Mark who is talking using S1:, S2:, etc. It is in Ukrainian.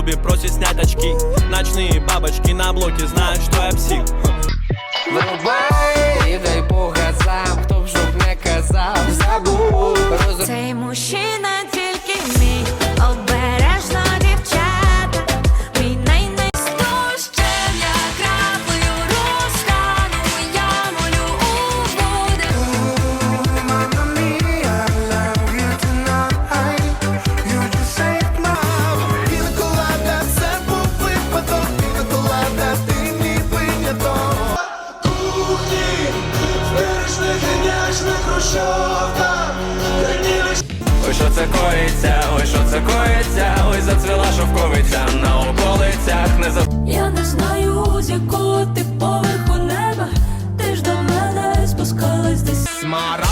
S1: клубе просит снять очки Ночные бабочки на блоке знают, что я псих.
S2: Ой, що це коїться, ой, що це коїться, ой, зацвіла шовковиця на околицях не за.
S3: Я не знаю, з якого ти поверху неба, ти ж до мене спускалась десь.
S4: Смара.